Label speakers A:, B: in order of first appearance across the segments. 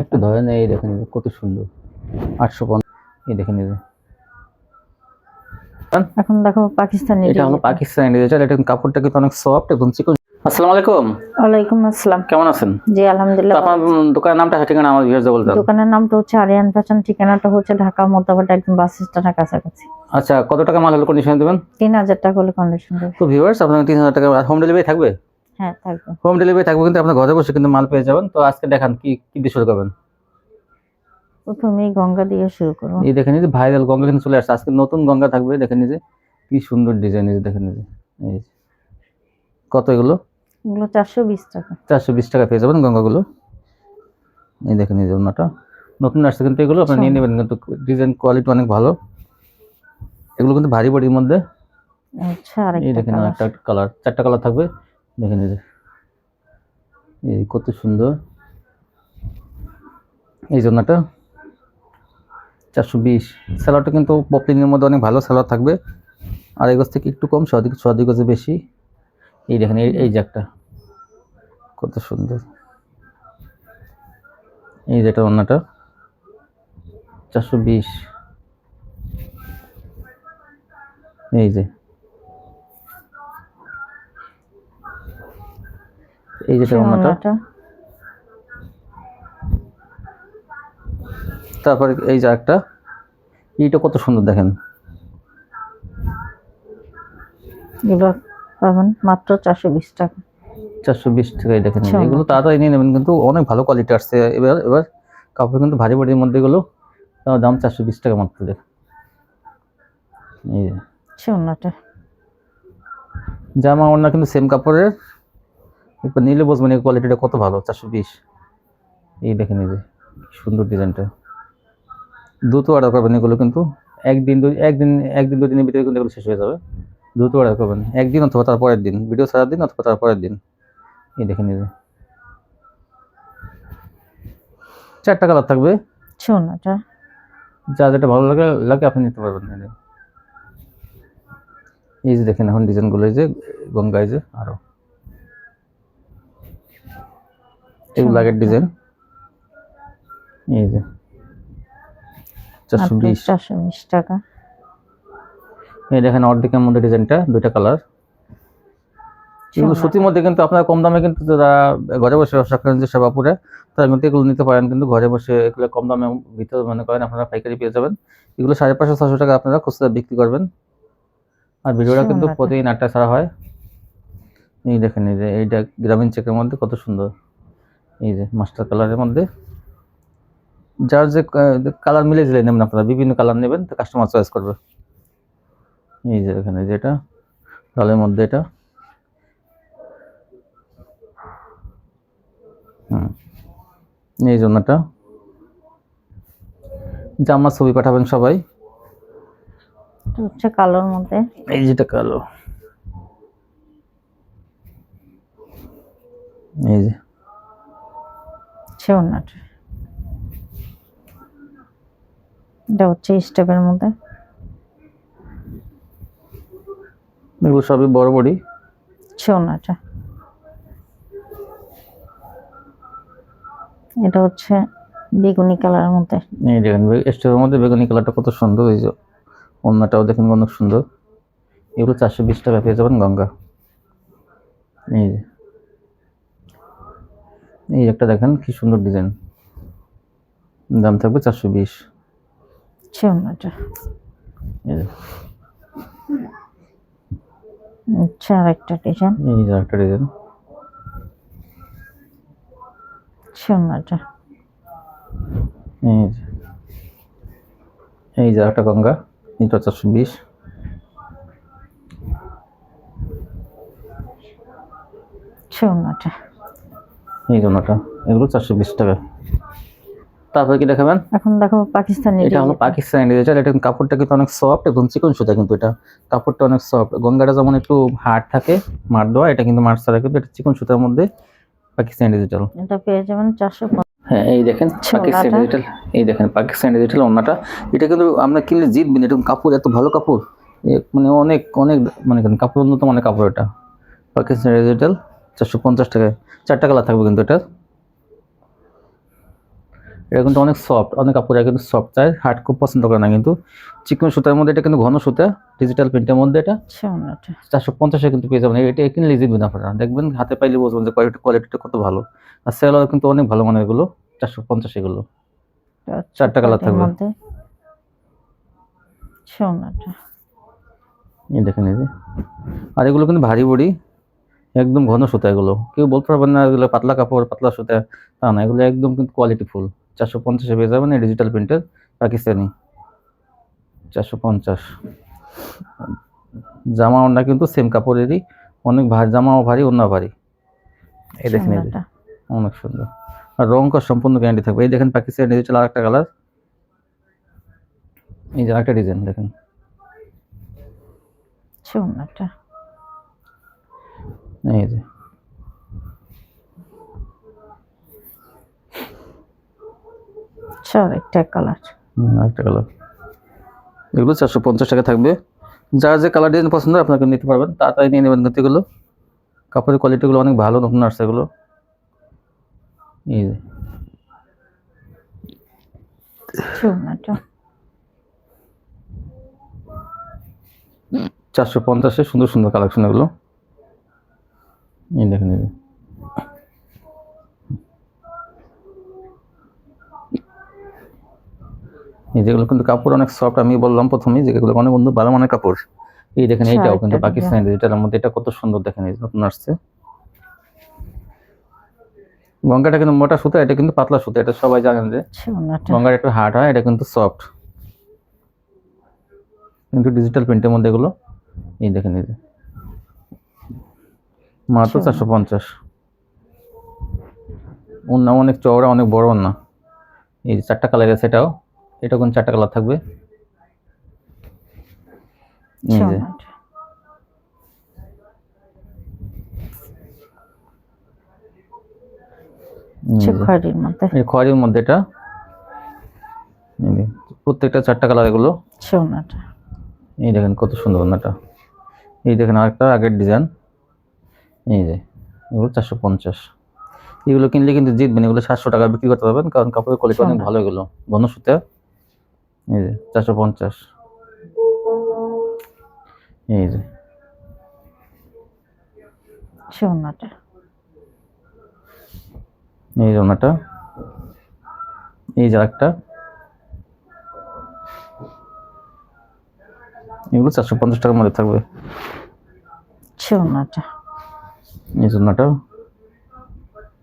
A: একটু দেখেন এই কত সুন্দর। আটশো পঞ্চাশ এই দেখেন
B: এখন দেখো পাকিস্তানি
A: এটা হলো পাকিস্তানি এটা কাপড়টা কিন্তু অনেক সফট এবং চিকন। আসসালামু আলাইকুম।
B: ওয়ালাইকুম আসসালাম।
A: কেমন আছেন?
B: জি আলহামদুলিল্লাহ।
A: আপনার দোকানের নামটা ঠিকানা আমার ভিউয়ার্স বলতে
B: দোকানের নামটা হচ্ছে আরিয়ান ফ্যাশন ঠিকানাটা হচ্ছে ঢাকা মোতাবাটা একদম বাস স্ট্যান্ডের কাছাকাছি।
A: আচ্ছা কত টাকা মাল হলে কন্ডিশন দেবেন?
B: তিন হাজার টাকা হলে কন্ডিশন দেবে।
A: তো ভিউয়ার্স আপনার তিন হাজার টাকা হোম ডেলিভারি থাকবে?
B: হ্যাঁ থাকবে।
A: হোম ডেলিভারি থাকবে কিন্তু আপনার ঘরে বসে কিন্তু মাল পেয়ে যাবেন। তো আজকে দেখান কি কি দিয়ে শুরু করবেন?
B: প্রথমেই গঙ্গা দিয়ে শুরু করব।
A: এই দেখেন এই যে ভাইরাল গঙ্গা কিন্তু চলে আসছে। আজকে নতুন গঙ্গা থাকবে দেখেন এই যে কি সুন্দর ডিজাইন এই যে দেখেন এই যে কত এগুলো?
B: এগুলো চারশো বিশ টাকা।
A: চারশো বিশ টাকা পেয়ে যাবেন গঙ্গাগুলো। এই দেখেন এই যে ওনাটা। নতুন আসছে কিন্তু এগুলো আপনার নিয়ে নেবেন কিন্তু ডিজাইন কোয়ালিটি অনেক ভালো। এগুলো কিন্তু ভারী বডির মধ্যে।
B: আচ্ছা
A: এই দেখেন। একটা কালার চারটা কালার থাকবে। দেখেন এই যে। এই কত সুন্দর। এই জন্যটা চারশো বিশ। স্যালাডটা কিন্তু পপলিনের মধ্যে অনেক ভালো স্যালাড থাকবে। আর এই গজ থেকে একটু কম? সদিক সদিক গজে বেশি। এই দেখেন, এই এই যে একটা কত সুন্দর। এই যেটা অন্যটা চারশো বিশ। এই যে। এই যে
B: ওড়নাটা
A: তারপরে এই যে একটা এইটা কত সুন্দর দেখেন।
B: এগুলো পাবেন মাত্র চারশো বিশ টাকা।
A: চারশো বিশ টাকায় দেখেন। এগুলো তাড়াতাড়ি নিয়ে নেবেন কিন্তু অনেক ভালো কোয়ালিটি আসছে। এবার এবার কাপড় কিন্তু ভারী ভারীর মধ্যে এগুলো তার দাম চারশো বিশ টাকা মাত্র দেখ এই জামা ওড়না কিন্তু সেম কাপড়ের। একবার নিলে বুঝবেন এই কোয়ালিটিটা কত ভালো চারশো বিশ। এই দেখেন এই যে সুন্দর ডিজাইনটা। দ্রুত অর্ডার করবেন এগুলো কিন্তু একদিন দুই একদিন একদিন দুই দিনের ভিতরে কিন্তু এগুলো শেষ হয়ে যাবে। দ্রুত অর্ডার করবেন একদিন অথবা তার পরের দিন ভিডিও ছাড়ার দিন অথবা তার পরের দিন। এই দেখে যে। চারটা কালার থাকবে।
B: ওড়নাটা
A: যা যেটা ভালো লাগে লাগে আপনি নিতে পারবেন। এই যে। দেখেন এখন ডিজাইনগুলো এই যে গঙ্গায় যে আরও। এগুলো আগের ডিজাইন এই যে। চারশো বিশ।
B: চারশো বিশ টাকা।
A: এই দেখেন অর্ধেকের মধ্যে ডিজাইনটা দুইটা কালার এগুলো সুতির মধ্যে কিন্তু আপনার কম দামে কিন্তু যারা ঘরে বসে ব্যবসা করেন যে সেবাপুরে তারা কিন্তু এগুলো নিতে পারেন। কিন্তু ঘরে বসে এগুলো কম দামে ভিতরে মনে করেন আপনারা পাইকারি পেয়ে যাবেন। এগুলো সাড়ে পাঁচশো ছশো টাকা আপনারা খুচরা বিক্রি করবেন। আর ভিডিওটা কিন্তু প্রতিদিন আটটা ছাড়া হয়। এই দেখেন এই যে এইটা গ্রামীণ চেকের মধ্যে কত সুন্দর। এই যে মাস্টার কালারের মধ্যে। যার যে কালার মিলে দিলে নেবেন আপনারা বিভিন্ন কালার নেবেন তো কাস্টমার চয়েস করবে। এই যে এখানে যেটা লালের মধ্যে এটা। হুম এই জন্যটা জামার ছবি পাঠাবেন সবাই।
B: এটা হচ্ছে কালোর মধ্যে।
A: এই যেটা কালো। এই যে।
B: ওড়নাটা এটা হচ্ছে স্টেপের মধ্যে।
A: এগুলো সবই বড় বড়ি
B: ওড়নাটা এটা হচ্ছে বেগুনি কালারের মধ্যে।
A: এই দেখেন স্টেপের মধ্যে বেগুনি কালারটা কত সুন্দর এই যে অন্যটাও দেখেন অনেক সুন্দর। এগুলো চারশো বিশ টাকা পেয়ে যাবেন গঙ্গা। এই যে। এই একটা দেখেন কি সুন্দর ডিজাইন। দাম থাকবে চারশো বিশ।
B: আচ্ছা আরেকটা ডিজাইন।
A: এই যে একটা ডিজাইন। এই যে। এই যে একটা গঙ্গা এটা চারশো বিশ।
B: ওড়নাটা
A: এই জন্যটা এগুলো চারশো বিশ টাকা। তারপরে কি দেখাবেন?
B: এখন দেখো পাকিস্তানি
A: এটা হলো
B: ডিজাইন।
A: পাকিস্তানি ডিজিটাল এটা কাপড়টা কিন্তু অনেক সফট এবং চিকন সুতা কিন্তু এটা। কাপড়টা অনেক সফট গঙ্গাটা যেমন একটু হার্ড থাকে মার দেওয়া এটা কিন্তু মার ছাড়া কিন্তু এটা চিকন সুতার মধ্যে পাকিস্তানি ডিজিটাল
B: এটা পেয়ে যাবেন চারশো
A: হ্যাঁ এই দেখেন পাকিস্তানি ডিজিটাল এই দেখেন পাকিস্তানি ডিজিটাল ওনাটা। এটা কিন্তু আমরা কিনলে জিতবেন এরকম কাপড় এত ভালো কাপড়। মানে অনেক অনেক মানে কাপড় উন্নত মানের কাপড় এটা পাকিস্তানি ডিজিটাল চারশো পঞ্চাশ টাকায় চারটা কালার থাকবে কিন্তু এটা এটা কিন্তু অনেক সফট অনেক কাপড় কিন্তু সফট চায় হার্ড খুব পছন্দ করে না কিন্তু। চিকন সুতার মধ্যে এটা কিন্তু ঘন সুতা ডিজিটাল প্রিন্টের মধ্যে এটা।
B: আচ্ছা
A: চারশো পঞ্চাশে কিন্তু পেয়ে যাবেন। এটা কিনলে জিতবেন আপনারা। দেখবেন হাতে পাইলে বুঝবেন যে কোয়ালিটি কোয়ালিটিটা কত ভালো। আর সেলার কিন্তু অনেক ভালো মানের এগুলো চারশো পঞ্চাশ এগুলো। চারটা কালার থাকবে।
B: আচ্ছা
A: এই দেখেন এই যে। আর এগুলো কিন্তু ভারী বড়ি। একদম ঘন সুতা এগুলো। কেউ বলতে পারবেন না এগুলো পাতলা কাপড় পাতলা সুতা তা না এগুলো একদম কিন্তু কোয়ালিটি ফুল চারশো পঞ্চাশে পেয়ে যাবেন এই ডিজিটাল প্রিন্টের পাকিস্তানি। চারশো পঞ্চাশ। জামা ওড়না কিন্তু সেম কাপড়েরই অনেক ভারী জামাও ভারী অন্য ভারী। এই দেখেন অনেক সুন্দর। আর রং কর সম্পূর্ণ গ্যারান্টি থাকবে। এই দেখেন পাকিস্তানি ডিজিটাল আর একটা কালার এই যে আরেকটা ডিজাইন দেখেন।
B: ওনাটা
A: এই যে।
B: আরেকটা কালার
A: আরেকটা কালার এগুলো চারশো পঞ্চাশ টাকা থাকবে। যার যে কালার ডিজাইন পছন্দ আপনাকে নিতে পারবেন। তাড়াতাড়ি নিয়ে নেবেন কাপড়ের কোয়ালিটিগুলো অনেক ভালো নতুন আসছে এগুলো। এই যে। চারশো পঞ্চাশে সুন্দর সুন্দর কালেকশন এগুলো। এই দেখেন এই যেগুলো কিন্তু কাপড় অনেক সফট আমি বললাম প্রথমেই যে এগুলো অনেক বন্ধু ভালো মানের কাপড়। এই দেখেন এইটাও কিন্তু। পাকিস্তানি ডিজিটালের মধ্যে এটা কত সুন্দর দেখেন এই নতুন আসছে। গঙ্গাটা কিন্তু মোটা সুতা এটা কিন্তু পাতলা সুতা এটা সবাই জানেন যে
B: আচ্ছা
A: গঙ্গার একটু হার্ড হয় এটা কিন্তু সফট কিন্তু ডিজিটাল প্রিন্টের মধ্যে এগুলো এই দেখেন এই যে। মাত্র। চারশো পঞ্চাশ। ওন্না অনেক চওড়া অনেক বড় ওন্না এই যে চারটা কালার আছে এটাও। এটা কোন চারটা কালার থাকবে? এই যে। এই
B: আচ্ছা খয়েরির মধ্যে।
A: খয়েরির মধ্যে এটা। প্রত্যেকটা চারটা কালার এগুলো। এই দেখেন কত সুন্দর ওনাটা এই দেখেন আরেকটা আগের ডিজাইন এই যে এগুলো চারশো পঞ্চাশ। এগুলো কিনলে কিন্তু জিতবেন এগুলো সাতশো টাকা বিক্রি করতে পারবেন কারণ কাপড়ের কোয়ালিটি অনেক ভালো এগুলো ঘন সুতা এই যে চারশো পঞ্চাশ। এই যে। এই যে ওনাটা। এই যে একটা এগুলো চারশো পঞ্চাশ টাকার মধ্যে থাকবে।
B: ওনাটা
A: এই জন্যটা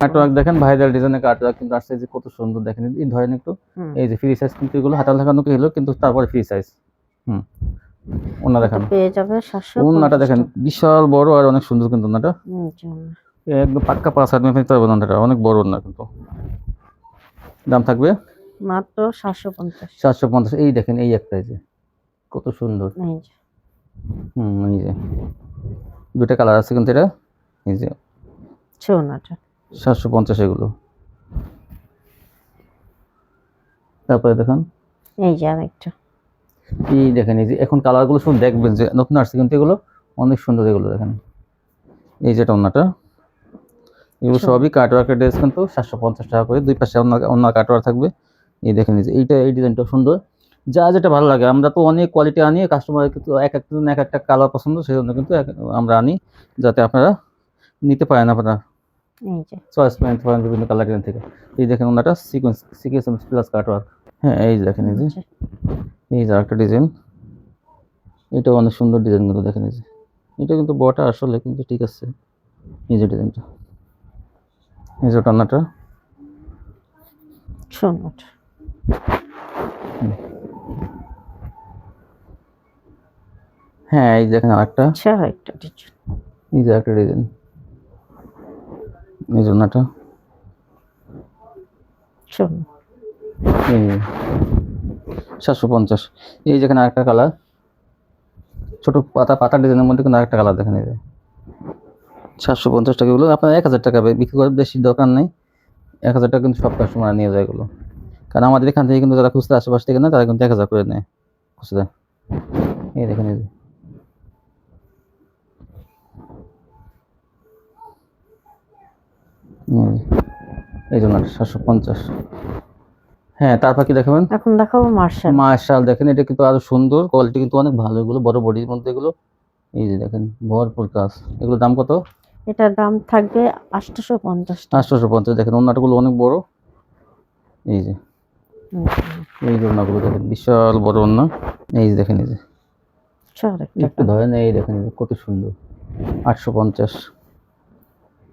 A: কাটওয়ার্ক দেখেন ভাইরাল ডিজাইনের কাটওয়ার্ক কিন্তু আসছে যে কত সুন্দর দেখেন। এই ধরেন একটু এই যে ফ্রি সাইজ কিন্তু এগুলো হাতাল কি হলো কিন্তু তারপরে ফ্রি সাইজ হুম। ওনা দেখেন।
B: পেয়ে যাবে সাতশো
A: ওনাটা দেখেন বিশাল বড় আর অনেক সুন্দর কিন্তু ওনাটা। একদম পাক্কা পাঁচ হাত মেপে নিতে ওনাটা অনেক বড় ওনা কিন্তু। দাম থাকবে?
B: মাত্র সাতশো পঞ্চাশ।
A: চারশো পঞ্চাশ এই দেখেন এই একটা যে কত সুন্দর। হুম এই যে। দুটা কালার আছে কিন্তু এটা। এই যে
B: ওনাটা
A: সাতশো পঞ্চাশ এগুলো। তারপরে দেখুন।
B: এই যে আরেকটা।
A: এই দেখেন এই যে এখন কালারগুলো শুধু দেখবেন যে নতুন আসছে কিন্তু এগুলো অনেক সুন্দর এগুলো দেখেন। এই যেটা অন্যটা এগুলো
B: আচ্ছা।
A: সবই কাটওয়ার্কের ড্রেস কিন্তু সাতশো পঞ্চাশ টাকা করে দুই পাশে অন্য অন্য কাটওয়ার থাকবে। এই দেখেন এই যে এইটা এই ডিজাইনটা সুন্দর। যা যেটা ভালো লাগে আমরা তো অনেক কোয়ালিটি আনি কাস্টমার কিন্তু এক একজন এক একটা কালার পছন্দ সেই জন্য কিন্তু আমরা আনি যাতে আপনারা নিতে পারেন আপনারা। চয়েস পয়েন্ট পারেন বিভিন্ন কালার ডিজাইন থেকে। এই দেখেন ওনাটা সিকোয়েন্স সিকোয়েন্স প্লাস কাটওয়ার্ক হ্যাঁ এই দেখেন এই যে।
B: আচ্ছা,
A: এই যে একটা ডিজাইন এটাও অনেক সুন্দর ডিজাইনগুলো দেখেন এই যে। এটা কিন্তু বটা আসলে কিন্তু ঠিক আছে। এই যে ডিজাইনটা এই যে
B: আচ্ছা
A: হ্যাঁ এই দেখেন আরেকটা।
B: আচ্ছা আরেকটা ডিজাইন
A: এই যে একটা ডিজাইন এই এই সাতশো পঞ্চাশ। এই যেখানে আরেকটা কালার ছোট পাতা পাতা ডিজাইনের মধ্যে কিন্তু আরেকটা কালার দেখেন এই সাতশো পঞ্চাশ টাকা এগুলো আপনার এক হাজার টাকা বিক্রি করার বেশি দরকার নেই। এক হাজার টাকা কিন্তু সব কাস্টমার নিয়ে যায় এগুলো। কারণ আমাদের এখান থেকে কিন্তু যারা খুচরা আশেপাশ থেকে না তারা কিন্তু এক হাজার করে নেয় খুচরা। এই দেখেন এই যে এই জন্য সাতশো পঞ্চাশ। হ্যাঁ তারপর কি দেখাবেন?
B: এখন দেখাবো মার্শাল।
A: মার্শাল দেখেন এটা কিন্তু আরও সুন্দর কোয়ালিটি কিন্তু অনেক ভালো। এগুলো বড় বডির মধ্যে এগুলো এই যে দেখেন ভরপুর কাজ। এগুলোর দাম কত?
B: এটার দাম থাকবে আটশোশো পঞ্চাশ
A: আটশোশো পঞ্চাশ দেখেন অন্যটাগুলো অনেক বড়। এই যে এই যে ওনাগুলো দেখেন বিশাল বড় ওনা। এই যে দেখেন এই যে।
B: একটু
A: ধরেন এই দেখেন কত সুন্দর। আটশো পঞ্চাশ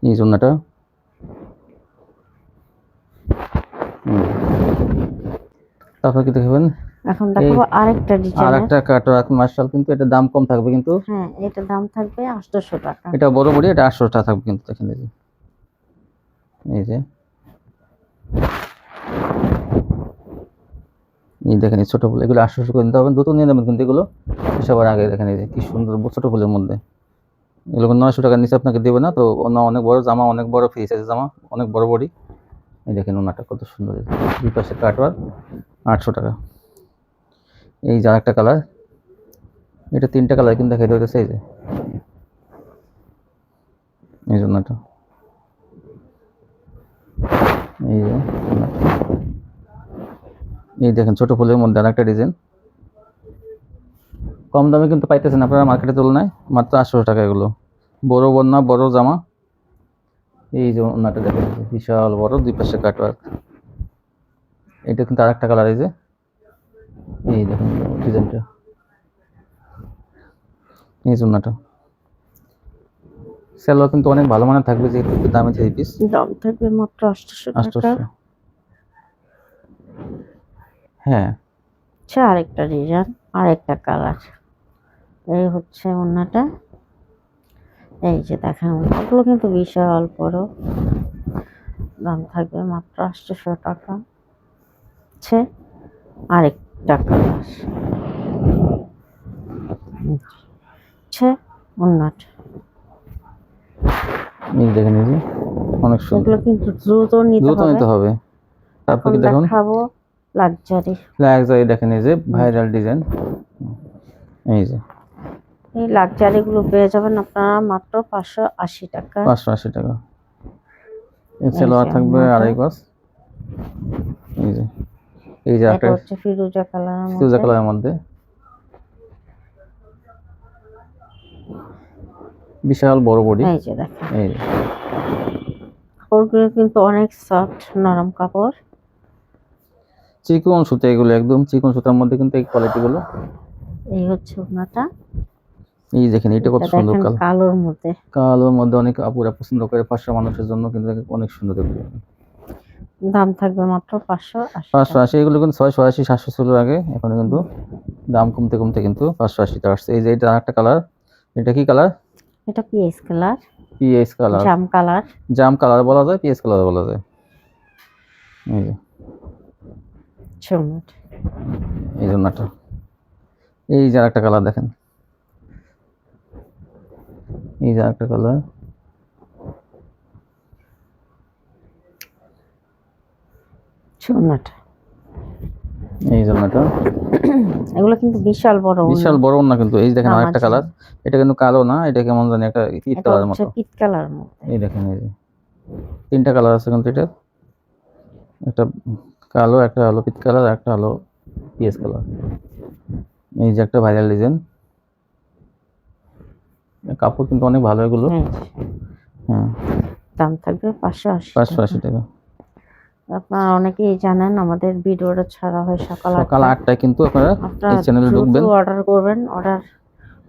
A: এই যে ওনাটা হুম। তারপর কি দেখবেন?
B: এখন দেখাবো আরেকটা
A: আর
B: ডিজাইন
A: একটা কাটওয়ার্ক মার্শাল কিন্তু এটা দাম কম থাকবে কিন্তু।
B: হ্যাঁ এটার দাম থাকবে আটশোশো টাকা।
A: এটা বড় বড়ি এটা আটশো টাকা থাকবে কিন্তু দেখেন এই যে এই যে। এই দেখেন এই ছোট ফুল এগুলো আটশোশো করে নিতে হবে। দুটো নিয়ে নেবেন কিন্তু এগুলো। সবার আগে দেখেন এই যে কি সুন্দর ছোট ফুলের মধ্যে। এগুলো নয়শো টাকার নিচে আপনাকে দেবে না তো অন্য অনেক বড় জামা অনেক বড় ফ্রি সাইজের জামা অনেক বড় বডি। এই দেখেন ওনাটা কত সুন্দর। দুই পাশে কাটওয়ার আটশো টাকা। এই যে আরেকটা কালার, এটা তিনটা কালার কিন্তু দেখা যাচ্ছে এই যে। এই জন্য এটা এই যে এই দেখেন ছোটো ফুলের মধ্যে আর একটা ডিজাইন। কম দামে কিন্তু পাইতেছেন আপনারা মার্কেটের তুলনায়, মাত্র আটশো টাকা এগুলো। বড় বন্যা, বড় জামা। এই যে ওনাটা দেখেন বিশাল বড় দুই পাশে কাটওয়ার্ক এটা কিন্তু আরেকটা কালার এই যে। এই দেখুন ডিজাইনটা এই জন্যটা সেলো কিন্তু অনেক ভালো মানের থাকবে যেহেতু একটু দামে থ্রি পিস
B: দাম থাকবে মাত্র আটশোশো টাকা।
A: হ্যাঁ।
B: হচ্ছে আরেকটা ডিজাইন আরেকটা কালার এই হচ্ছে ওনাটা। এই যে দেখেন ওগুলো কিন্তু বিশাল বড়। দাম থাকবে মাত্র আটশোশো টাকা। হচ্ছে আরেকটা কালার। হচ্ছে
A: এই দেখেন এই অনেক সুন্দর।
B: এগুলো কিন্তু দ্রুত নিতে
A: দ্রুত
B: হবে।
A: নিতে হবে। তারপর কি
B: এখন
A: দেখুন?
B: দেখাবো লাক্সারি
A: লাক্সারি দেখেন এই যে ভাইরাল ডিজাইন এই যে।
B: এই লাক্সারি গুলো পেয়ে যাবেন আপনারা মাত্র পাঁচশো আশি টাকা।
A: পাঁচশো আশি টাকা। সেলোয়ার থাকবে। আড়াই গজ। এই যে এই যে একটা
B: হচ্ছে ফিরোজা কালারের
A: ফিউজা
B: মধ্যে
A: কালারের মধ্যে। বিশাল বড় বডি।
B: এই যে দেখেন।
A: এই
B: কাপড়গুলো কিন্তু অনেক সফট নরম কাপড়।
A: চিকন সুতা এগুলো একদম চিকন সুতার মধ্যে কিন্তু এই কোয়ালিটি গুলো।
B: এই হচ্ছে ওনাটা।
A: এই দেখেন এটা কত সুন্দর
B: দেখেন
A: কালার।
B: মধ্যে।
A: কালোর মধ্যে অনেক আপুরা পছন্দ করে পাঁচশো মানুষের জন্য কিন্তু অনেক সুন্দর এগুলো।
B: দাম থাকবে মাত্র পাঁচশো আশি
A: পাঁচশো আশি এগুলো কিন্তু ছয়শো আশি সাতশো ছিল আগে এখন কিন্তু দাম কমতে কমতে কিন্তু পাঁচশো আশিতে আসছে। এই যে এটা একটা কালার এটা কি কালার?
B: এটা পিএস কালার।
A: PS colour.
B: জাম কালার।
A: জাম কালার বলা যায় পিএস কালার বলা যায়। এই যে। এই জন্যটা এই যে একটা কালার দেখেন। এই যে একটা কালার এই জন্যটা
B: এগুলো কিন্তু বিশাল বড়।
A: বিশাল বড় না কিন্তু। এই যে দেখেন আরেকটা। কালার এটা কিন্তু কালো না এটা কেমন জানি একটা কালারের
B: হচ্ছে
A: মতো।
B: পিত কালার মধ্যে।
A: এই দেখেন এই যে। তিনটা কালার আছে কিন্তু এটা একটা কালো একটা হলো পিত কালার একটা হলো পিএস কালার এই যে একটা ভাইরাল ডিজাইন কাপড় কিন্তু অনেক ভালো এগুলো। হ্যাঁ।
B: দাম থাকবে পাঁচশো আশি
A: পাঁচশো
B: টাকা।
A: আশি টাকা।
B: আপনারা অনেকেই জানেন আমাদের ভিডিওটা ছাড়া হয় সকাল
A: সকাল
B: আটটায়।
A: কিন্তু আপনারা এই চ্যানেলে ঢুকবেন।
B: অর্ডার করবেন। অর্ডার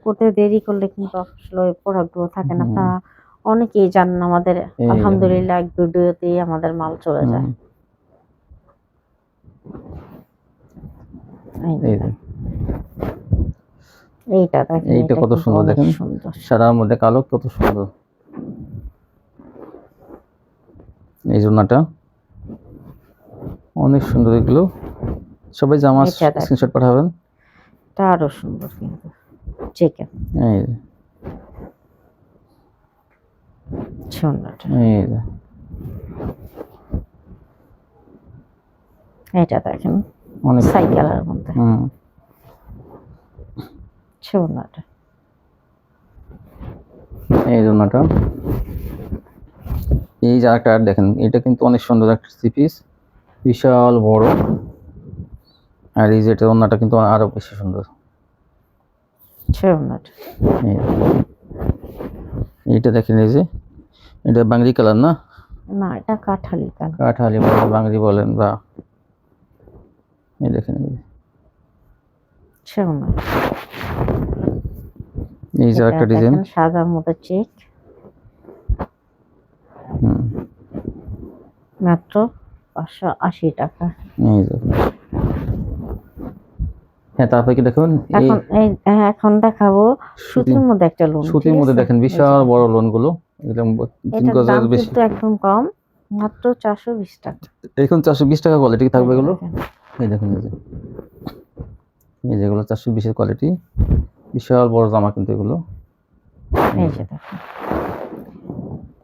B: করতে দেরি করলে কিন্তু আসলে ওই প্রোডাক্টগুলো থাকে না। আপনারা অনেকেই জানেন আমাদের আলহামদুলিল্লাহ এক ভিডিওতেই আমাদের মাল চলে যায়। এই যে
A: এই যে।
B: এইটা দেখেন
A: এইটা কত সুন্দর দেখেন। সাদার মধ্যে কালো কত সুন্দর। এই জন্যটা অনেক সুন্দর এগুলো। সবাই জামা। স্ক্রিনশট পাঠাবেন।
B: এটা আরও সুন্দর কিন্তু।
A: এই যে। এই
B: এটা দেখেন।
A: অনেক
B: সাইকেলের মধ্যে।
A: হুম।
B: সুন্দরটা
A: এই জন্যটা এই যে একটা দেখেন এটা কিন্তু অনেক সুন্দর একটা থ্রি পিস বিশাল বড়। আর এই যে এটা অন্যটা কিন্তু আরও বেশি সুন্দর।
B: হচ্ছে ওনাটা।
A: এই এইটা দেখেন এই যে এটা বাংলি কালার না?
B: না এটা কাঠালি কালার।
A: কাঠালি বাংলি বলেন বা। এই দেখেন
B: ওনাটা
A: এই যে একটা ডিজাইন।
B: সাদার মতো চেক মাত্র পাঁচশো আশি টাকা।
A: এই যে। হ্যাঁ তারপরে কি দেখুন
B: এখন এই এখন দেখাবো সুতির মধ্যে একটা লোন
A: সুতির মধ্যে দেখেন বিশাল বড়
B: লোনগুলো
A: বেশি।
B: একদম কম মাত্র চারশো বিশ টাকা।
A: এখন চারশো বিশ টাকা কোয়ালিটি থাকবে এগুলো? এই দেখুন এই যেগুলো চারশো বিশের কোয়ালিটি বিশাল বড় জামা কিন্তু এগুলো।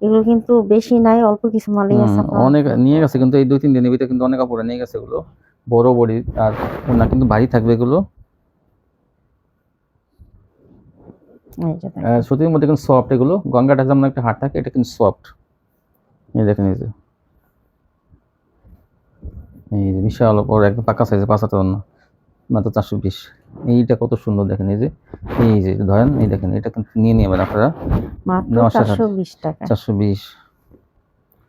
B: এগুলো কিন্তু বেশি নাই অল্প কিছু মালই আছে
A: অনেক নিয়ে গেছে কিন্তু এই দুই তিন দিনের ভিতরে কিন্তু অনেক কাপড়ে নিয়ে গেছে এগুলো। বড় বড়ি আর ওনা কিন্তু ভারী থাকবে এগুলো।
B: এই যে দেখেন
A: আর সুতির মধ্যে কিন্তু সফট এগুলো। গঙ্গাটা যেমন একটা হাট থাকে এটা কিন্তু সফট এই দেখেন এই যে। এই বিশাল বড় একদম পাকা সাইজে পাঁচাতে অন্য মাত্র চারশো বিশ। এইটা কত সুন্দর দেখেন এই যে এই যে ধরেন এই দেখেন এটা কিন্তু নিয়ে নেবেন আপনারা।
B: চারশো বিশ টাকা।
A: চারশো বিশ।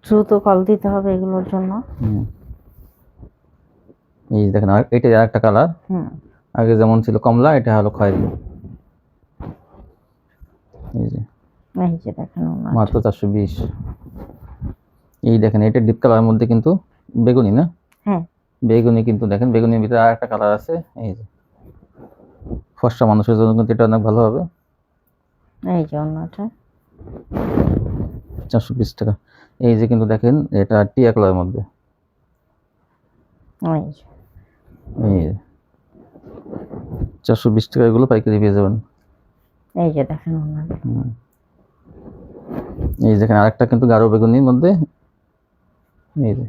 B: দ্রুত কল দিতে হবে এগুলোর জন্য।
A: এই যে দেখেন আর এটা আর একটা কালার আগে যেমন ছিল কমলা এটা হলো খয়েরি। এই যে।
B: এই যে দেখেন
A: মাত্র চারশো বিশ। এই দেখেন এটা ডিপ কালারের মধ্যে কিন্তু বেগুনি না?
B: হ্যাঁ।
A: বেগুনি কিন্তু দেখেন বেগুনির ভিতরে আর একটা কালার আছে এই যে। ফর্সা মানুষের জন্য কিন্তু এটা অনেক ভালো হবে।
B: এই যে ওনাটা
A: চারশো বিশ টাকা। এই যে কিন্তু দেখেন এটা টিয়া কালারের মধ্যে।
B: এই যে।
A: চারশো বিশ টাকা এগুলো পাইকারি পেয়ে যাবেন।
B: এই যে দেখেন।
A: এই দেখেন আরেকটা কিন্তু গাঢ় বেগুনির মধ্যে। এই যে।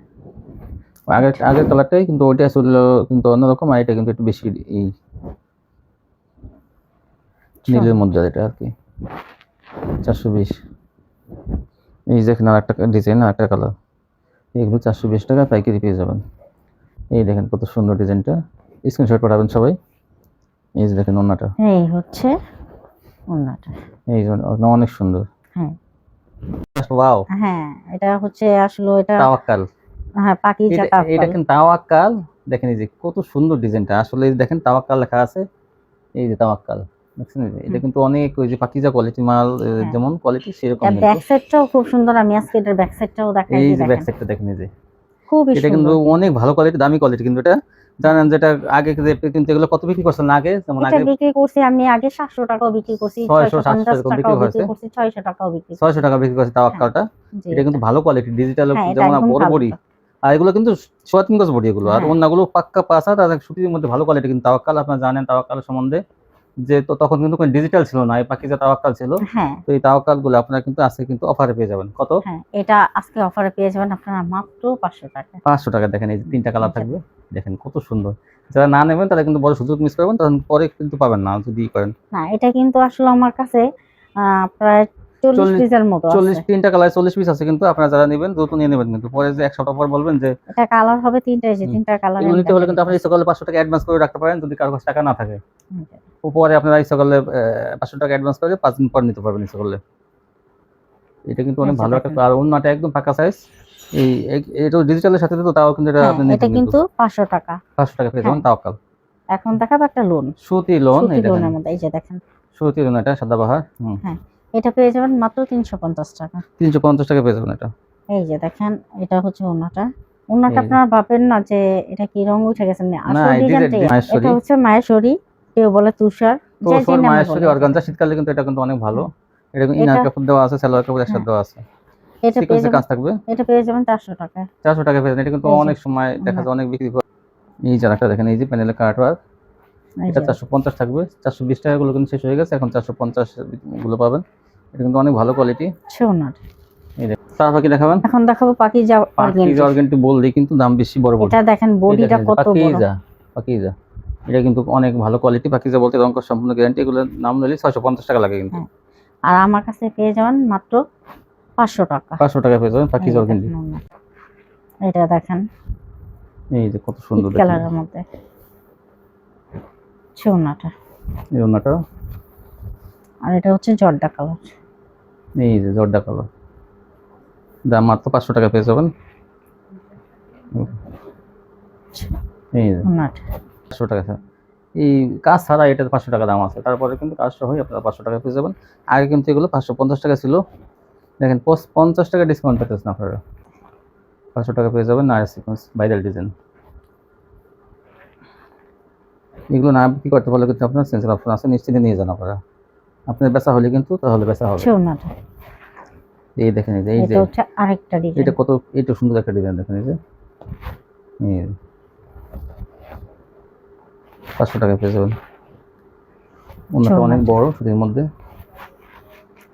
A: আগের আগের কালারটাই কিন্তু ওইটা ছিল কিন্তু অন্যরকম আর এটা কিন্তু একটু বেশি এই নীলের মধ্যে এটা আর কি। চারশো বিশ। এই দেখেন আরেকটা ডিজাইন আর একটা কালার এগুলো চারশো বিশ টাকা পাইকারি পেয়ে যাবেন। এই দেখেন কত সুন্দর ডিজাইনটা স্ক্রিনশট পাঠাবেন সবাই। এই যে দেখেন অন্যটা
B: এই হচ্ছে ওনাটা
A: এই যে অনেক সুন্দর।
B: হ্যাঁ।
A: ওয়াও
B: হ্যাঁ এটা হচ্ছে আসলে এটা
A: তাওয়াক্কাল।
B: হ্যাঁ
A: এটা- কিন্তু তাওয়াক্কাল। দেখেন এই যে কত সুন্দর ডিজাইনটা। আসলে দেখেন তাওয়াক্কাল লেখা আছে। এই যে তাওয়াক্কাল। দেখছেন? এটা কিন্তু অনেক ওই যে পাকিজা কোয়ালিটি মাল
B: হ্যাঁ।
A: যেমন কোয়ালিটি সেরকম
B: ব্যাক সাইডটাও খুব সুন্দর। আমি আজকে এটার ব্যাক সাইডটাও দেখাই
A: এই যে ব্যাক সাইডটা দেখেন এই যে।
B: খুবই
A: এটা কিন্তু অনেক ভালো কোয়ালিটি দামি কোয়ালিটি কিন্তু এটা। জানেন যেটা আগে কিন্তু এগুলো কত বিক্রি করছেন? আগে যেমন আগে
B: বিক্রি করছি আমি আগে সাতশো টাকাও বিক্রি করছি
A: 600,
B: ছয়শো
A: 700
B: টাকাও
A: বিক্রি
B: বিক্রি
A: হয়েছে।
B: করছি ছয়শো টাকাও বিক্রি করছি।
A: ছয়শো টাকা বিক্রি করছে তাওয়াক্কালটা।
B: জি,
A: এটা কিন্তু ভালো কোয়ালিটি ডিজিটাল
B: হ্যাঁ,
A: যেমন বড় বড়ি। আর এগুলো কিন্তু সোয়া তিন গজ বডি এগুলো। আর। অন্যগুলো পাক্কা হাত আর সুতির মধ্যে ভালো কোয়ালিটি কিন্তু তাওয়াক্কাল আপনারা জানেন তাওয়াক্কাল সম্বন্ধে। যে তো তখন কিন্তু কোনো ডিজিটাল ছিল না এই পাকিজা তাওয়াক্কাল ছিল
B: হ্যাঁ।
A: তো এই তাওয়াক্কালগুলো আপনারা কিন্তু আজকে কিন্তু অফারে পেয়ে যাবেন। কত?
B: হ্যাঁ এটা আজকে অফারে পেয়ে যাবেন আপনারা মাত্র পাঁচশো টাকা।
A: পাঁচশো টাকা দেখেন এই যে তিনটা কালার
B: আচ্ছা।
A: থাকবে। দেখেন কত সুন্দর। যারা না নেবেন তারা কিন্তু বড় সুযোগ মিস করবেন তখন পরে কিন্তু পাবেন না যদি করেন।
B: না এটা কিন্তু আসলে আমার কাছে প্রায় চল্লিশ
A: চল্লিশ-
B: পিসের মতো
A: চল্লিশ
B: আছে।
A: তিনটা কালার চল্লিশ পিস আছে কিন্তু আপনারা যারা নেবেন দ্রুত নিয়ে নেবেন কিন্তু। পরে যে এক সপ্তাহ পর বলবেন যে
B: এটা কালার হবে তিনটা এই তিনটা কালার
A: এগুলো হলে কিন্তু আপনি সকালে পাঁচশো টাকা অ্যাডভান্স করে রাখতে পারেন যদি কারও কাছে টাকা না থাকে। ও আপনারা ইচ্ছা করলে টাকা অ্যাডভান্স করে পাঁচ দিন পর নিতে পারবেন ইচ্ছা এটা কিন্তু অনেক
B: আচ্ছা,
A: ভালো একটা
B: দেখেন।
A: আর অন্যটা একদম ফাঁকা সাইজ এই এই- এটা ডিজিটালের সাথে তো তাও কিন্তু এটা
B: হ্যাঁ,
A: আপনি
B: এটা কিন্তু পাঁচশো টাকা।
A: পাঁচশো টাকা পেয়ে যাবেন
B: হ্যাঁ।
A: তাওকাল
B: এখন দেখাবো একটা লোন
A: সুতি লোন
B: সুতি লোনের মধ্যে এই যে দেখেন।
A: সুতি লোন এটা সাদাবাহার
B: এটা পেয়ে যাবেন মাত্র তিনশো পঞ্চাশ টাকা।
A: তিনশো পঞ্চাশ টাকা পেয়ে যাবেন এটা।
B: এই যে দেখেন এটা হচ্ছে ওনাটা ওনাটা। আপনারা ভাবেন না যে এটা কি রং উঠে গেছে না ডিজাইনটাই
A: মাহেশ্বরী।
B: এটা হচ্ছে মায়েশ্বরী কেউ বলে তুষার
A: মায়েশ্বরী অর্গানজা শীতকালে কিন্তু এটা কিন্তু অনেক ভালো। এটা ইনার কাপড় দেওয়া আছে সালোয়ার কাপড় একসাথে
B: হ্যাঁ।
A: দেওয়া আছে।
B: এটা পেয়ে
A: কাজ থাকবে।
B: এটা পেয়ে যাবেন চারশো টাকায়
A: চারশো টাকা পেয়ে যাবেন। এটা কিন্তু অনেক সময় দেখা
B: হ্যাঁ।
A: যায় অনেক বিক্রি করে। এই যে একটা দেখেন এই যে প্যানেলের কার্ড ওয়ার্ক এটা
B: যে।
A: চারশো পঞ্চাশ থাকবে। চারশো বিশ টাকাগুলো কিন্তু শেষ হয়ে গেছে। এখন চারশো পঞ্চাশগুলো পাবেন। এটা কিন্তু অনেক ভালো কোয়ালিটি তারপর কি দেখাবেন?
B: এখন দেখাবো পাকিজা অর্গেন্ডি
A: পাকিজা অর্গেন্টি বললেই কিন্তু দাম বেশি বড় বড়।
B: এটা দেখেন বডিটা কত বড়।
A: পাকিজা পাকিজা এটা কিন্তু অনেক ভালো কোয়ালিটি পাকিজা বলতে রঙ সম্পূর্ণ গ্যারান্টি এগুলো নাম নিলে ছয়শো পঞ্চাশ টাকা লাগে কিন্তু।
B: হ্যাঁ। আর আমার কাছে পেয়ে যাবেন মাত্র পাঁচশো টাকা।
A: পাঁচশো টাকা পেয়ে যাবেন পাকিজা অর্গেন্টি।
B: এটা দেখেন।
A: এই যে কত সুন্দর।
B: কালারের মধ্যে।
A: এই ওনাটা
B: আর এটা হচ্ছে জর্দা কালার
A: এই যে জর্দা কালার। দাম মাত্র পাঁচশো টাকা পেয়ে যাবেন। এই যে পাঁচশো টাকা স্যার। এই কাজ ছাড়া এটা পাঁচশো টাকা দাম আছে। তারপরে কিন্তু কাজ সহ আপনারা পাঁচশো টাকা পেয়ে যাবেন। আগে কিন্তু এগুলো পাঁচশো পঞ্চাশ টাকা ছিল। দেখেন পঞ্চাশ টাকা ডিসকাউন্ট পেতেছেন আপনারা। পাঁচশো টাকা পেয়ে যাবেন না সিকোয়েন্স ভাইরাল ডিজাইন এগুলো না বিক্রি করতে পারলে কিন্তু আপনার সেন্সর অপশন আছে নিশ্চিন্তে নিয়ে যান আপনারা। আপনার বেচা হলে কিন্তু তাহলে বেচা হবে।
B: হচ্ছে ওনাটা
A: এই দেখেন এই যে
B: এটা হচ্ছে আরেকটা ডিজাইন
A: এটা কত এটা সুন্দর একটা ডিজাইন দেখেন এই যে। পাঁচশো টাকা পেয়ে যাবেন। অন্যটা অনেক বড় সুতির মধ্যে।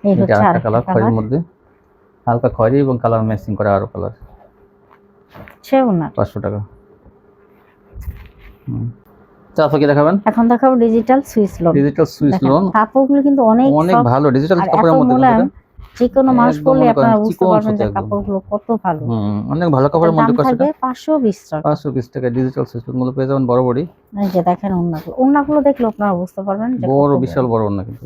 A: এটা আরেকটা কালার
B: কালার
A: মধ্যে। হালকা খয়েরি এবং কালার ম্যাচিং করা আরও কালার পাঁচশো টাকা। হুম। তারপর কি দেখাবেন?
B: এখন দেখাবো digital swiss lawn
A: digital swiss lawn
B: কাপড়গুলো কিন্তু অনেক
A: অনেক ভালো। ডিজিটাল কাপড়ের মধ্যে।
B: যে কোনো মানুষ পরলে আপনারা বুঝতে পারবেন যে কাপড়গুলো কত ভালো।
A: অনেক ভালো কাপড়ের মধ্যে
B: দাম থাকবে পাঁচশো বিশ টাকা।
A: পাঁচশো বিশ টাকা ডিজিটাল সুইচগুলো পেয়ে যাবেন বড় বড়ি
B: এই যে দেখেন ওনাগুলো ওনাগুলো দেখলে আপনারা বুঝতে পারবেন যে
A: বড় বিশাল বড় না কিন্তু।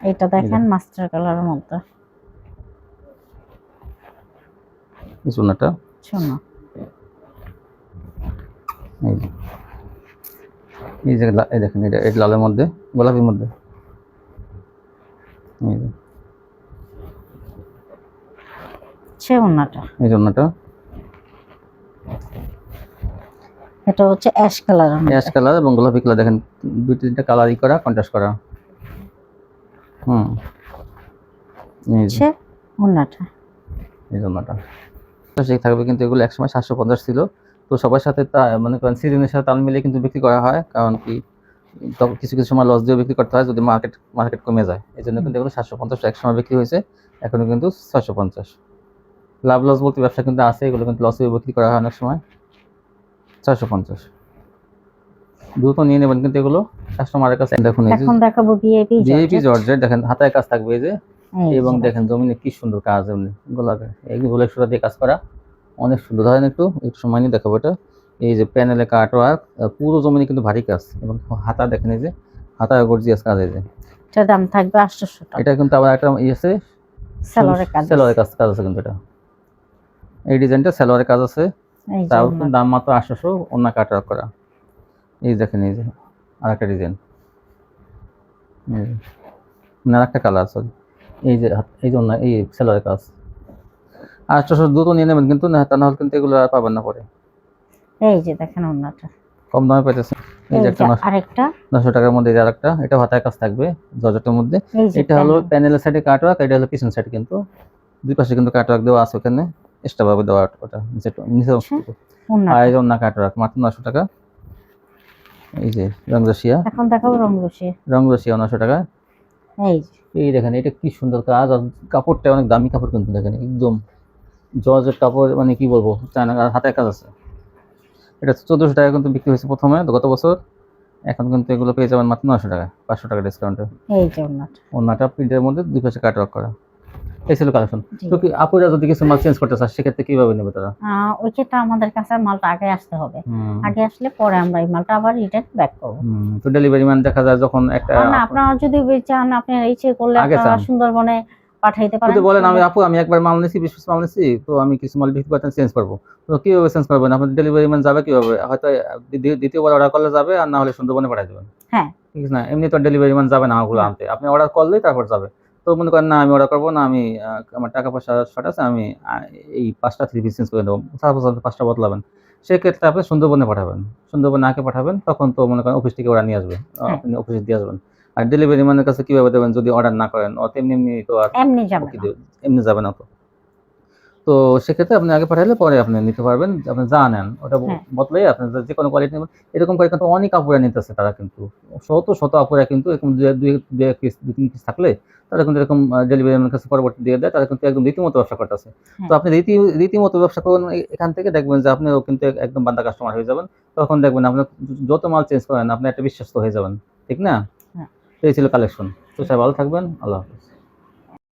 B: এটা দেখেন মাস্টার কালারের মধ্যে।
A: এই চুনাটা
B: শোনো
A: এই এই যে এই দেখেন এটা এটা লালের মধ্যে গোলাপির মধ্যে।
B: সে ওনাটা
A: এই জন্যটা
B: এটা হচ্ছে অ্যাশ
A: কালার এবং গোলাপি কালার দেখেন দুই তিনটা কালারই করা কন্ট্রাস্ট করা। হুম। এই যে।
B: ওনাটা
A: এই জন্যটা তো সে থাকবে কিন্তু এগুলো একসময় সাতশো পঞ্চাশ ছিল। তো সবার সাথে মানে করেন সিজনের সাথে তাল মিলিয়ে কিন্তু বিক্রি করা হয় কারণ কি তখন কিছু কিছু সময় লস দিয়ে বিক্রি করতে হয় যদি মার্কেট মার্কেট কমে যায়। এই জন্য কিন্তু এগুলো সাতশো পঞ্চাশ এক সময় বিক্রি হয়েছে এখনও কিন্তু ছয়শো পঞ্চাশ। লাভ লস বলতে ব্যবসা কিন্তু আছে এগুলো কিন্তু লসে বিক্রি করা হয় অনেক সময়। ছয়শো পঞ্চাশ। দ্রুত নিয়ে নেবেন কিন্তু এগুলো। কাস্টমারের কাছে দেখুন
B: এখন দেখাবো ভিআইপি
A: জিএপি জর্জের দেখেন হাতায় কাজ থাকবে এই যে। এবং দেখেন জমিনে কি সুন্দর কাজ এমনি গোলাপে এই গোলাপ সুতা দিয়ে কাজ করা। অনেক সুন্দর। ধরেন একটু একটু সময় নিয়ে দেখাবো এটা। এই যে প্যানেলে কাট ওয়ার্ক পুরো জমিনে কিন্তু ভারী কাজ এবং হাতা দেখেন এই যে হাতায় গর্জিয়াস কাজ এই যে।
B: এটার দাম থাকবে আটশোশো টাকা।
A: এটা কিন্তু আবার একটা ইয়ে আছে
B: সালোয়ারের কাজ
A: কাজ কাজ আছে কিন্তু এটা। এই ডিজাইনটা সেলোয়ারের কাজ আছে। তাও দাম মাত্র আটশোশো অন্য কাট ওয়ার্ক করা। এই দেখেন এই যে আর একটা ডিজাইন না একটা কালার সরি এই যে এই জন্য এই সেলোয়ারের কাজ। আটশোশো দ্রুত নিয়ে নেবেন কিন্তু না তা নাহলে কিন্তু এগুলো আর পাবেন না পরে।
B: এই যে দেখেন ওনাটা
A: কম দামে এই যে একটা
B: আরেকটা।
A: টাকার মধ্যে আরেকটা এটা হাতায় কাজ থাকবে জর্জেটের মধ্যে। এটা হলো
B: প্যানেল।
A: প্যানেলের সাইডে কাটওয়ার্ক এটা হলো পিছন সাইড কিন্তু। দুই পাশে কিন্তু কাটওয়ার্ক দেওয়া আছে ওখানে এক্সট্রা ভাবে দেওয়া ওটা নিচে নিচে। আর এই যে অন্য কাটওয়ার্ক মাত্র নশো টাকা। এই যে
B: এখন দেখাবো
A: টাকা।
B: এই
A: এই দেখেন এটা কি সুন্দর কাজ আর কাপড়টা অনেক দামি কাপড় কিন্তু দেখেন একদম জর্জের কাপড় মানে কি বলব চায়না হাতের কাজ আছে। এটা চোদ্দোশো টাকা কিন্তু বিক্রি হয়েছে প্রথমে গত বছর। এখন কিন্তু এগুলো পেয়ে যাবেন মাত্র নশো টাকা পাঁচশো টাকা ডিসকাউন্টে
B: এই যে ওনাটা
A: প্রিন্টের মধ্যে দুই পাশে কাট ওয়ার্ক করা। এই ছিল কালেকশন তো কি আপুরা যদি কিছু মাল চেঞ্জ করতে চায় সেক্ষেত্রে কীভাবে নেবে তারা?
B: ওই আমাদের কাছে মালটা আগে আসতে হবে। আগে আসলে পরে আমরা এই মালটা আবার রিটার্ন ব্যাক করব।
A: হুম, তো ডেলিভারি ম্যান দেখা যায় যখন একটা
B: না আপনারা যদি চান আপনি এই ইচ্ছে করলে আপনারা সুন্দরবনে পাঠাইতে পারেন
A: যদি বলেন আমি আপু আমি একবার মাল নিছি বিশ পিস মাল নিছি তো আমি কিছু মাল বিক্রি করতে চেঞ্জ করব। তো কীভাবে চেঞ্জ করবেন? আপনার ডেলিভারি ম্যান যাবে কীভাবে? হয়তো দ্বিতীয়বার অর্ডার করলে যাবে আর না হলে সুন্দরবনে পাঠিয়ে দেবেন।
B: হ্যাঁ।
A: ঠিক আছে না? এমনি তো ডেলিভারি ম্যান যাবে না ওগুলো আনতে। আপনি অর্ডার করলেই তারপর যাবে। তো মনে করেন না আমি অর্ডার করব না আমি আমার টাকা পয়সা শর্ট আছে আমি এই পাঁচটা থ্রি পিস চেঞ্জ করে দেবো। সাপোজ আপনি পাঁচটা বদলাবেন। সেক্ষেত্রে আপনি সুন্দরবনে পাঠাবেন। সুন্দরবনে আগে পাঠাবেন তখন তো মনে করেন অফিস থেকে ওরা নিয়ে আসবে
B: হ্যাঁ।
A: আপনি অফিসে দিয়ে আসবেন। আর ডেলিভারি ম্যানের কাছে কীভাবে দেবেন যদি অর্ডার না করেন ও তেমনি এমনি তো আর
B: এমনি যাবে।
A: এমনি যাবে না তো তো সেক্ষেত্রে আপনি আগে পাঠালে পরে আপনি নিতে পারবেন আপনি যা নেন ওটা
B: হ্যাঁ।
A: বদলাই আপনি যে কোনো কোয়ালিটি নেবেন এরকম করে কিন্তু অনেক আপুরা নিতেছে তারা কিন্তু শত শত আপুরা কিন্তু এরকম দুই এক পিস দুই তিন পিস থাকলে তারা কিন্তু এরকম ডেলিভারি ম্যানের কাছে পরবর্তী দিয়ে দেয় তারা কিন্তু একদম রীতিমতো ব্যবসা করতেছে তো
B: হ্যাঁ।
A: আপনি রীতি রীতিমতো ব্যবসা করুন এ- এখান থেকে দেখবেন যে আপনিও কিন্তু একদম বান্দা কাস্টমার হয়ে যাবেন তখন দেখবেন আপনি যত মাল চেঞ্জ করেন আপনি একটা বিশ্বস্ত হয়ে যাবেন ঠিক না। তো এই ছিল কালেকশন তো সবাই ভালো থাকবেন আল্লাহ হাফিজ।